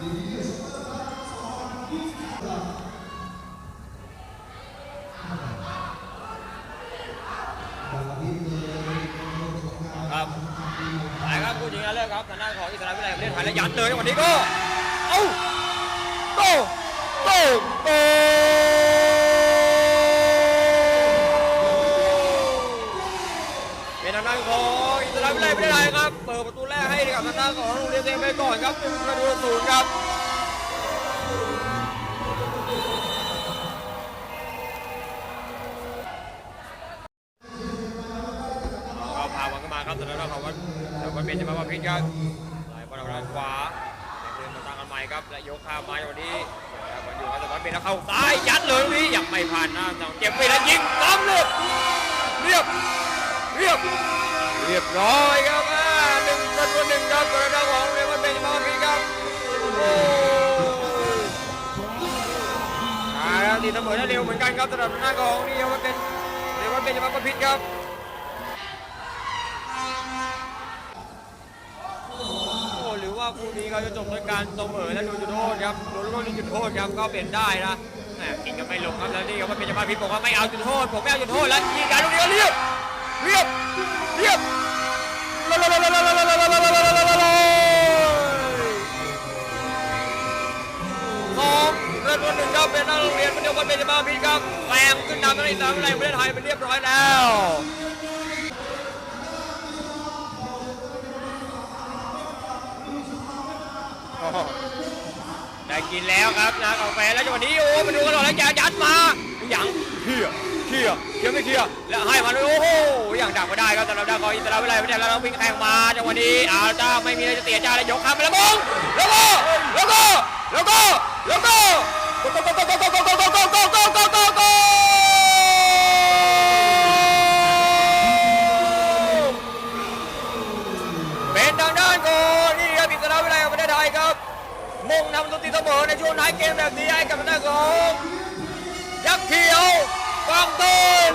ครับหายครับผู้หญิงเลิครับทางด้านของอิสราเอลประเทศไทและยันเลยวันนี้ก็เอ้าโตโตโตเป็นทางของ อิสราเอลไม่ได้ไรครับ เปิดประตูแรกให้กับทางด้านของโรงเรียนเซมไปก่อนครับหนึ่งประตูต่อศูนย์ครับก็พาวันเข้ามาครับแต่แล้วเราวัดแต่ว่าเป็นจะมาว่าพิษครับไหลบอลทางขวาเดินมาตั้งกันใหม่ครับ และยกข้ามมาอย่างนี้บอลอยู่ครับแต่ว่าเป็นแล้วเข้าซ้ายยัดเลยนี้ยังไม่ผ่านน้าเสาเก็บไปแล้วยิงล้อมเลยเรียบเรียบ เรียบร้อยครับหนึ่งประตูหนึ่งครับกระดาของเรมันเป็นมาว่าพิษครับโอ้อ่าแล้วตีเสมอได้เร็วเหมือนกันครับสำหรับหน้าของนี่ว่าเป็นเรมันเป็นมาว่าพิษครับโอ้หรือว่าคู่นี้เขาจะจบด้วยการเสมอและโดนจุดโทษครับโดนลูกโทษจุดโทษครับก็เป็นได้นะแหมกินกันไม่ลงครับแล้วนี่ครับว่าเป็นจังหวะพิษบอกว่าไม่เอาจุดโทษผมไม่เอาจุดโทษแล้วยิงกันลูกนี้ก็เรียบ เรียบเรียบสองเริ่มต้นหนึ่งครับเป็นนักโรงเรียนมันเดียวกันเป็นจังหวะพิษครับแรงขึ้นนำในสามแรงประเทศไทยเป็นเรียบร้อยแล้วได้กินแล้วครับนะกาแฟแล้วจังหวะนี้โอ้มาดูกันหน่อยแล้วยายัดมาอย่าง เขี่ยเขี่ยเขี่ยไม่เขี่ยแล้วให้มาเลยโอ้โหอย่างดักมาได้ครับแต่เราได้ก็อิสราเอลไม่ได้แล้วเราวิ่งแข่งมาจังหวะนี้อาจ้าไม่มีอะไรจะเสียจ้าเลยยกข้ามไปแล้วมงแล้วก็แล้วก็แล้วก็แล้วก็โกโกโกโกโกโกโกโกโกโกโกโกโกโกเป็นทางด้านของนี่ครับอิสราเอลประเทศไทยครับมงนำตัวตีเสมอในช่วงท้ายเกมแบบนี้ให้กับทางด้านของยักษ์เขียว กองตูน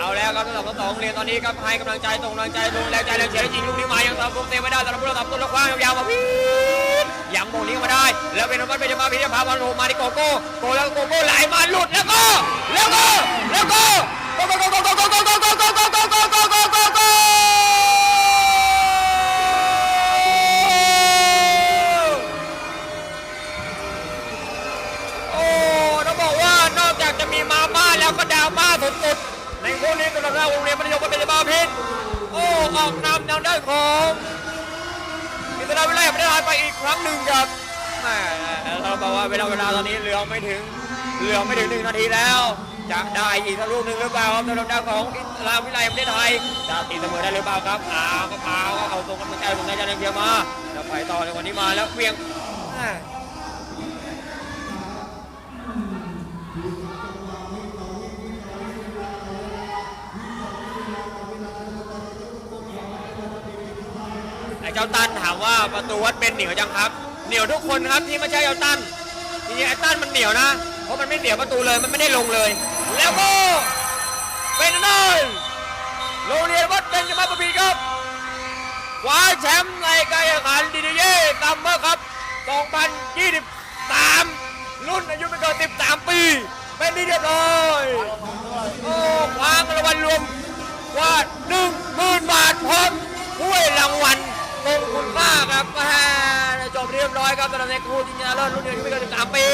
เอาแล้วครับสำหรับทั้งสองเรียนตอนนี้ครับให้กำลังใจส่งกำลังใจลงแรงใจแรงเชียร์และยิงลูกนี้มายังทำลูกเตะไม่ได้สำหรับผู้รักษาต้นและคว้างยาวๆมาพีดยังโมงนี้มาได้ แล้วเป็นนักเป็นจะมาพิจารณาบอลโมาที่โกโก้โกแล้วโกโก้ไหลมาหลุดแล้วก็แล้วก็ ก็ดราม่าสุดในคู่นี้สำหรับเราโรงเรียนมัธยมวัดเป็นบาพิษโอ้ออกนำทางด้านของอิสราเอลไม่ได้ไปอีกครั้งหนึ่งครับแหมเราบอกว่าเวลาเวลาตอนนี้เหลือไม่ถึงเหลือไม่ถึงหนึ่งนาทีแล้วจะได้อีกสักลูกหนึ่งหรือเปล่าครับสำหรับด้านของอิสราวิไลประเทศไทยจะตีเสมอได้หรือเปล่าครับอ้าวก็พาวก็เอาตรงกำลังใจตรงนั้นจะเลี้ยงมาแล้วไปต่อในวันนี้มาแล้วเวียง เจ้าตันถามว่าประตูวัดเป็นเหนียวจังครับ เหนียวทุกคนครับที่ไม่ใช่เจ้าตันจริงๆไอ้ตันมันเหนียวนะ เพราะมันไม่เสียวประตูเลยมันไม่ได้ลงเลย แล้วก็เป็นนั่นโรงเรียนวัดเป็นจะมาปบีครับคว้าแชมป์ในการแข่งขันดีดีเย่ตัมเมอร์ครับ 2023 รุ่นอายุไม่เกิน13 ปี เป็นที่เรียบร้อย โอ้คว้ารางวัลรวมว่าหนึ่งหมื่นบาท ยิงยาลิศรุ่เดียวที่ไม่เกิน13ปี